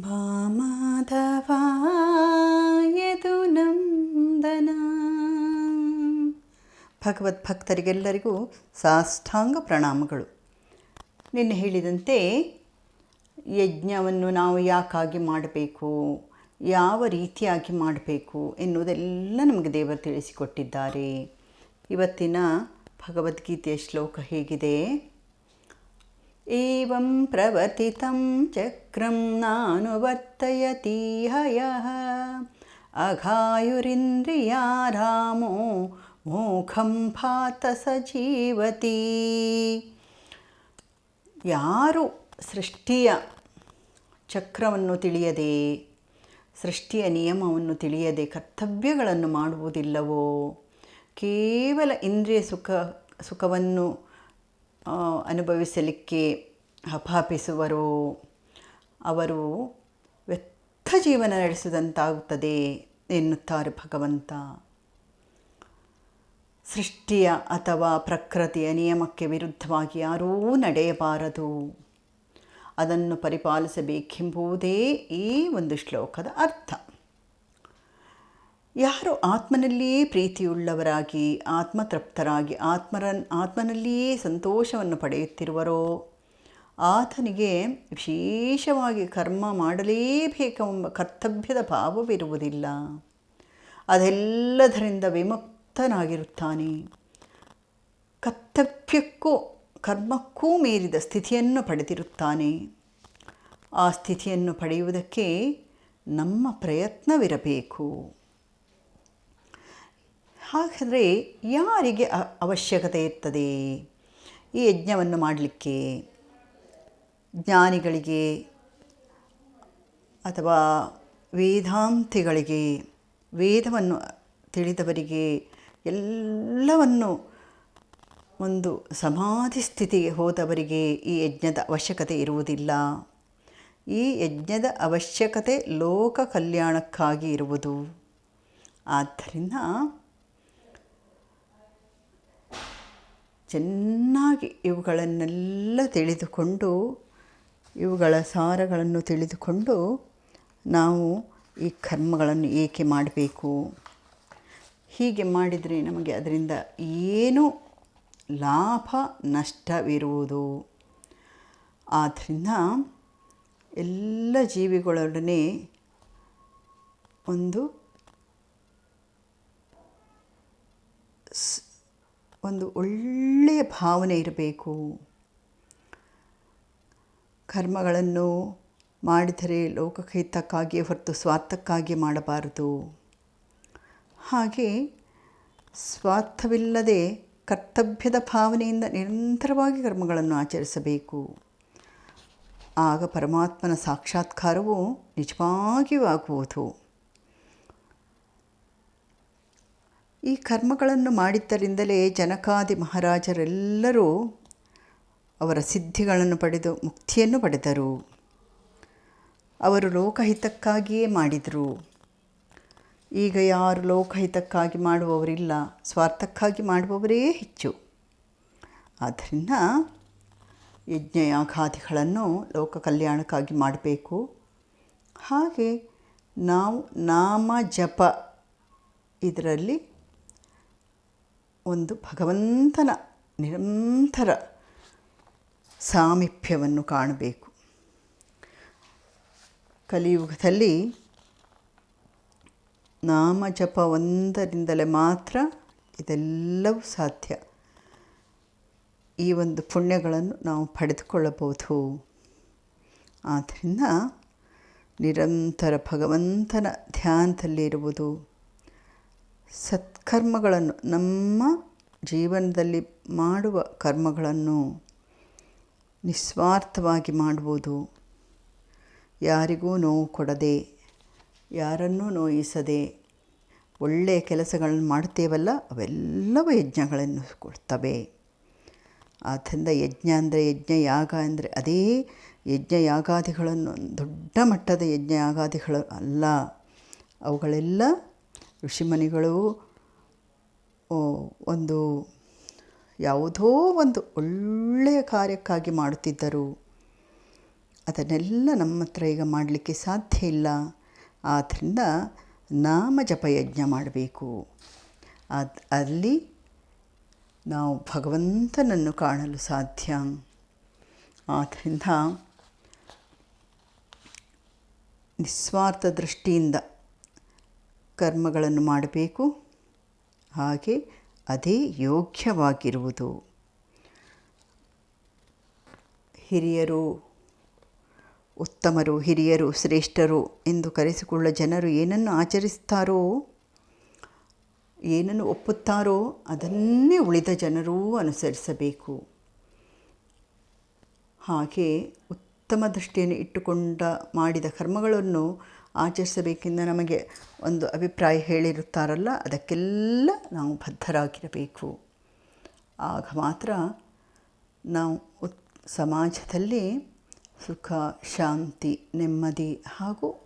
ಭಾಮಾಧವಾಯದು ನಂದನ. ಭಗವದ್ಭಕ್ತರಿಗೆಲ್ಲರಿಗೂ ಸಾಷ್ಟಾಂಗ ಪ್ರಣಾಮಗಳು. ನಿನ್ನೆ ಹೇಳಿದಂತೆ, ಯಜ್ಞವನ್ನು ನಾವು ಯಾಕಾಗಿ ಮಾಡಬೇಕು, ಯಾವ ರೀತಿಯಾಗಿ ಮಾಡಬೇಕು ಎನ್ನುವುದೆಲ್ಲ ನಮಗೆ ದೇವರು ತಿಳಿಸಿಕೊಟ್ಟಿದ್ದಾರೆ. ಇವತ್ತಿನ ಭಗವದ್ಗೀತೆಯ ಶ್ಲೋಕ ಹೇಗಿದೆ? ಏವಂ ಪ್ರವರ್ತಿತಂ ಚಕ್ರಂ ನಾನುವರ್ತಯತಿ ಹಯಃ ಅಘಾಯುರಿಂದ್ರಿಯಾರಾಮೋ ಮೋಖಂ ಭಾತ ಸಜೀವತಿ ಯಾರು ಸೃಷ್ಟಿಯ ಚಕ್ರವನ್ನು ತಿಳಿಯದೆ, ಸೃಷ್ಟಿಯ ನಿಯಮವನ್ನು ತಿಳಿಯದೆ ಕರ್ತವ್ಯಗಳನ್ನು ಮಾಡುವುದಿಲ್ಲವೋ? ಕೇವಲ ಇಂದ್ರಿಯ ಸುಖ, ಸುಖವನ್ನು ಅನುಭವಿಸಲಿಕ್ಕೆ ಹಪಾಪಿಸುವರೋ ಅವರು ವ್ಯರ್ಥ ಜೀವನ ನಡೆಸಿದಂತಾಗುತ್ತದೆ ಎನ್ನುತ್ತಾರೆ ಭಗವಂತ. ಸೃಷ್ಟಿಯ ಅಥವಾ ಪ್ರಕೃತಿಯ ನಿಯಮಕ್ಕೆ ವಿರುದ್ಧವಾಗಿ ಯಾರೂ ನಡೆಯಬಾರದು. ಅದನ್ನು ಪರಿಪಾಲಿಸಬೇಕೆಂಬುದೇ ಈ ಒಂದು ಶ್ಲೋಕದ ಅರ್ಥ. ಯಾರು ಆತ್ಮನಲ್ಲಿಯೇ ಪ್ರೀತಿಯುಳ್ಳವರಾಗಿ, ಆತ್ಮತೃಪ್ತರಾಗಿ ಆತ್ಮರ ಆತ್ಮನಲ್ಲಿಯೇ ಸಂತೋಷವನ್ನು ಪಡೆಯುತ್ತಿರುವರೋ? ಆತನಿಗೆ ವಿಶೇಷವಾಗಿ ಕರ್ಮ ಮಾಡಲೇಬೇಕೆಂಬ ಕರ್ತವ್ಯದ ಭಾವವಿರುವುದಿಲ್ಲ. ಅದೆಲ್ಲದರಿಂದ ವಿಮುಕ್ತನಾಗಿರುತ್ತಾನೆ. ಕರ್ತವ್ಯಕ್ಕೂ ಕರ್ಮಕ್ಕೂ ಮೀರಿದ ಸ್ಥಿತಿಯನ್ನು ಪಡೆದಿರುತ್ತಾನೆ. ಆ ಸ್ಥಿತಿಯನ್ನು ಪಡೆಯುವುದಕ್ಕೆ ನಮ್ಮ ಪ್ರಯತ್ನವಿರಬೇಕು. ಹಾಗಾದರೆ ಯಾರಿಗೆ ಅವಶ್ಯಕತೆ ಇರ್ತದೆ? ಈ ಯಜ್ಞವನ್ನು ಮಾಡಲಿಕ್ಕೆ ಜ್ಞಾನಿಗಳಿಗೆ ಅಥವಾ ವೇದಾಂತಿಗಳಿಗೆ, ವೇದವನ್ನು ತಿಳಿದವರಿಗೆ ಎಲ್ಲವನ್ನು ಒಂದು ಸಮಾಧಿ ಸ್ಥಿತಿಗೆ ಹೋದವರಿಗೆ ಈ ಯಜ್ಞದ ಅವಶ್ಯಕತೆ ಇರುವುದಿಲ್ಲ. ಈ ಯಜ್ಞದ ಅವಶ್ಯಕತೆ ಲೋಕ ಕಲ್ಯಾಣಕ್ಕಾಗಿ ಇರುವುದು. ಆದ್ದರಿಂದ ಚೆನ್ನಾಗಿ ಇವುಗಳನ್ನೆಲ್ಲ ತಿಳಿದುಕೊಂಡು, ಇವುಗಳ ಸಾರಗಳನ್ನು ತಿಳಿದುಕೊಂಡು ನಾವು ಈ ಕರ್ಮಗಳನ್ನು ಏಕೆ ಮಾಡಬೇಕು? ಹೀಗೆ ಮಾಡಿದರೆ ನಮಗೆ ಅದರಿಂದ ಏನು ಲಾಭ, ನಷ್ಟವಿರುವುದು? ಆದ್ದರಿಂದ ಎಲ್ಲ ಜೀವಿಗಳೊಡನೆ ಒಂದು ಒಂದು ಒಳ್ಳೆಯ ಭಾವನೆ ಇರಬೇಕು. ಕರ್ಮಗಳನ್ನು ಮಾಡಿದರೆ ಲೋಕಹಿತಕ್ಕಾಗಿಯೇ ಹೊರತು ಸ್ವಾರ್ಥಕ್ಕಾಗಿ ಮಾಡಬಾರದು. ಹಾಗೆ ಸ್ವಾರ್ಥವಿಲ್ಲದೆ ಕರ್ತವ್ಯದ ಭಾವನೆಯಿಂದ ನಿರಂತರವಾಗಿ ಕರ್ಮಗಳನ್ನು ಆಚರಿಸಬೇಕು. ಆಗ ಪರಮಾತ್ಮನ ಸಾಕ್ಷಾತ್ಕಾರವು ನಿಜವಾಗಿಯೂ ಆಗುವುದು. ಈ ಕರ್ಮಗಳನ್ನು ಮಾಡಿದ್ದರಿಂದಲೇ ಜನಕಾದಿ ಮಹಾರಾಜರೆಲ್ಲರೂ ಅವರ ಸಿದ್ಧಿಗಳನ್ನು ಪಡೆದು ಮುಕ್ತಿಯನ್ನು ಪಡೆದರು. ಅವರು ಲೋಕಹಿತಕ್ಕಾಗಿಯೇ ಮಾಡಿದರು. ಈಗ ಯಾರು ಲೋಕಹಿತಕ್ಕಾಗಿ ಮಾಡುವವರಿಲ್ಲ, ಸ್ವಾರ್ಥಕ್ಕಾಗಿ ಮಾಡುವವರೇ ಹೆಚ್ಚು. ಆದ್ದರಿಂದ ಯಜ್ಞಯಾಘಾದಿಗಳನ್ನು ಲೋಕ ಕಲ್ಯಾಣಕ್ಕಾಗಿ ಮಾಡಬೇಕು. ಹಾಗೆ ನಾವು ನಾಮ ಜಪ ಇದರಲ್ಲಿ ಒಂದು ಭಗವಂತನ ನಿರಂತರ ಸಾಮೀಪ್ಯವನ್ನು ಕಾಣಬೇಕು. ಕಲಿಯುಗದಲ್ಲಿ ನಾಮ ಜಪ ಒಂದರಿಂದಲೇ ಮಾತ್ರ ಇದೆಲ್ಲವೂ ಸಾಧ್ಯ. ಈ ಒಂದು ಪುಣ್ಯಗಳನ್ನು ನಾವು ಪಡೆದುಕೊಳ್ಳಬಹುದು. ಆದ್ದರಿಂದ ನಿರಂತರ ಭಗವಂತನ ಧ್ಯಾನದಲ್ಲಿರುವುದು ಸತ್ಕರ್ಮಗಳನ್ನು, ನಮ್ಮ ಜೀವನದಲ್ಲಿ ಮಾಡುವ ಕರ್ಮಗಳನ್ನು ನಿಸ್ವಾರ್ಥವಾಗಿ ಮಾಡುವುದು. ಯಾರಿಗೂ ನೋವು ಕೊಡದೆ, ಯಾರನ್ನೂ ನೋಯಿಸದೆ, ಒಳ್ಳೆಯ ಕೆಲಸಗಳನ್ನು ಮಾಡ್ತೇವಲ್ಲ ಅವೆಲ್ಲವೂ ಯಜ್ಞಗಳನ್ನು ಕೊಡ್ತವೆ. ಆದ್ದರಿಂದ ಯಜ್ಞ ಅಂದರೆ ಯಜ್ಞ, ಯಾಗ ಅಂದರೆ ಅದೇ ಯಜ್ಞ, ಯಾಗಾದಿಗಳನ್ನು ದೊಡ್ಡ ಮಟ್ಟದ ಯಜ್ಞ, ಯಾಗಾದಿಗಳು ಅಲ್ಲ. ಅವುಗಳೆಲ್ಲ ಋಷಿಮುನಿಗಳು ಒಂದು ಯಾವುದೋ ಒಂದು ಒಳ್ಳೆಯ ಕಾರ್ಯಕ್ಕಾಗಿ ಮಾಡುತ್ತಿದ್ದರು. ಅದನ್ನೆಲ್ಲ ನಮ್ಮ ಹತ್ರ ಈಗ ಮಾಡಲಿಕ್ಕೆ ಸಾಧ್ಯ ಇಲ್ಲ. ಆದ್ದರಿಂದ ನಾಮ ಜಪಯಜ್ಞ ಮಾಡಬೇಕು. ಅದು ಅಲ್ಲಿ ನಾವು ಭಗವಂತನನ್ನು ಕಾಣಲು ಸಾಧ್ಯ. ಆದ್ದರಿಂದ ನಿಸ್ವಾರ್ಥ ದೃಷ್ಟಿಯಿಂದ ಕರ್ಮಗಳನ್ನು ಮಾಡಬೇಕು. ಹಾಗೆ ಅದೇ ಯೋಗ್ಯವಾಗಿರುವುದು. ಹಿರಿಯರು, ಉತ್ತಮರು, ಹಿರಿಯರು, ಶ್ರೇಷ್ಠರು ಎಂದು ಕರೆಸಿಕೊಳ್ಳ ಜನರು ಏನನ್ನು ಆಚರಿಸ್ತಾರೋ, ಏನನ್ನು ಒಪ್ಪುತ್ತಾರೋ ಅದನ್ನೇ ಉಳಿದ ಜನರೂ ಅನುಸರಿಸಬೇಕು. ಹಾಗೆ ಉತ್ತಮ ದೃಷ್ಟಿಯನ್ನು ಇಟ್ಟುಕೊಂಡ ಮಾಡಿದ ಕರ್ಮಗಳನ್ನು ಆಚರಿಸಬೇಕೆಂದು ನಮಗೆ ಒಂದು ಅಭಿಪ್ರಾಯ ಹೇಳಿರುತ್ತಾರಲ್ಲ, ಅದಕ್ಕೆಲ್ಲ ನಾವು ಬದ್ಧರಾಗಿರಬೇಕು. ಆಗ ಮಾತ್ರ ನಾವು ಉತ್, ಸಮಾಜದಲ್ಲಿ ಸುಖ, ಶಾಂತಿ, ನೆಮ್ಮದಿ ಹಾಗೂ